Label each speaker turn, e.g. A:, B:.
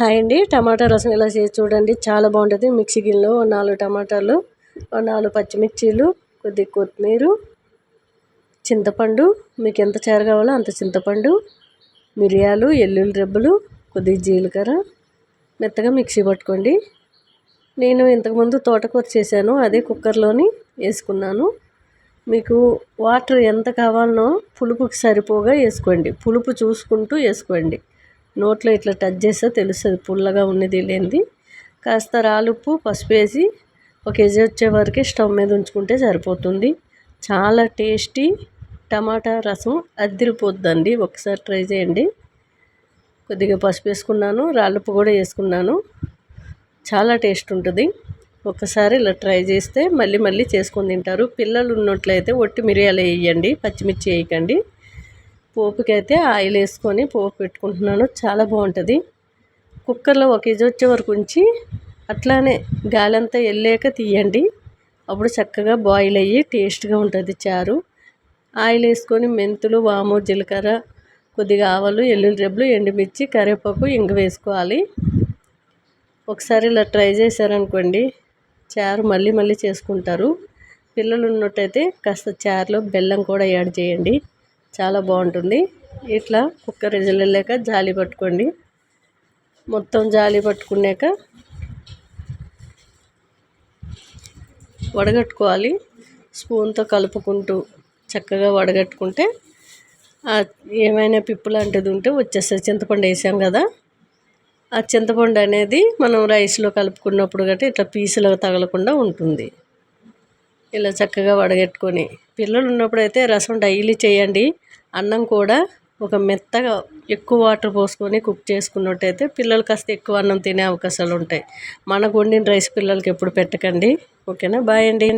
A: Hi అండి. టమాటా రసం ఇలా చేసి చూడండి. చాలా బాగుంటుంది. మిక్సీ గిన్నెలో నాలుగు టమాటాలు నాలుగు పచ్చిమిర్చీలు కొద్ది కొత్తిమీర చింతపండు. మీకు ఎంత చేర కావాలో అంత చింతపండు మిరియాలు ఎల్లుల్లి రెబ్బలు కొద్ది జీలకర్ర. మెత్తగా మిక్సీ పట్టుకోండి. నేను ఇంతకుముందు తోటకూర చేశాను. అదే కుక్కర్లోని వేసుకున్నాను. మీకు వాటర్ ఎంత కావాలనో పులుపుకి సరిపోగా వేసుకోండి. పులుపు చూసుకుంటూ వేసుకోండి. నోట్లో ఇట్లా టచ్ చేస్తే తెలుస్తుంది పుల్లగా ఉన్నది లేనిది. కాస్త రాలుప్పు పసుపు వేసి ఒక కేజీ వచ్చే వరకే స్టవ్ మీద ఉంచుకుంటే సరిపోతుంది. చాలా టేస్టీ టమాటా రసం అద్దిరిపోద్దండి ఒకసారి ట్రై చేయండి. కొద్దిగా పసుపు వేసుకున్నాను రాళ్ళుప్పు కూడా వేసుకున్నాను. చాలా టేస్ట్ ఉంటుంది. ఒకసారి ఇలా ట్రై చేస్తే మళ్ళీ మళ్ళీ చేసుకొని తింటారు. పిల్లలు ఉన్నట్లయితే ఒట్టి మిరియాలు వేయండి పచ్చిమిర్చి వేయకండి. పోపుకి అయితే ఆయిల్ వేసుకొని పోపు పెట్టుకుంటున్నాను. చాలా బాగుంటుంది. కుక్కర్లో ఒక కేజీ వచ్చే వరకు ఉంచి అట్లానే గాలి అంతా వెళ్ళాక తీయండి. అప్పుడు చక్కగా బాయిల్ అయ్యి టేస్ట్గా ఉంటుంది చారు. ఆయిల్ వేసుకొని మెంతులు వాము జీలకర్ర కొద్దిగా ఆవాలు ఎల్లుల్లి రెబ్బలు ఎండుమిర్చి కరివేపాకు ఇంగ వేసుకోవాలి. ఒకసారి ఇలా ట్రై చేశారనుకోండి చారు మళ్ళీ మళ్ళీ చేసుకుంటారు. పిల్లలు ఉన్నట్టయితే కాస్త చారులో బెల్లం కూడా యాడ్ చేయండి. చాలా బాగుంటుంది. ఇట్లా కుక్కర్ విజిల్ వెళ్ళాక జాలి పట్టుకోండి. మొత్తం జాలి పట్టుకున్నాక వడగట్టుకోవాలి. స్పూన్తో కలుపుకుంటూ చక్కగా వడగట్టుకుంటే ఏమైనా పిప్పు లాంటిది ఉంటే వచ్చేస్తుంది. చింతపండు వేసాం కదా. ఆ చింతపండు అనేది మనం రైస్లో కలుపుకున్నప్పుడు గట్రా ఇట్లా పీసులు తగలకుండా ఉంటుంది. ఇలా చక్కగా వడగట్టుకొని. పిల్లలు ఉన్నప్పుడైతే రసం డైలీ చేయండి. అన్నం కూడా ఒక మెత్తగా ఎక్కువ వాటర్ పోసుకొని కుక్ చేసుకున్నట్టయితే పిల్లలు కాస్త ఎక్కువ అన్నం తినే అవకాశాలు ఉంటాయి మనకు వండిన రైస్ పిల్లలకి ఎప్పుడు పెట్టకండి. ఓకేనా? బాయ్ అండి.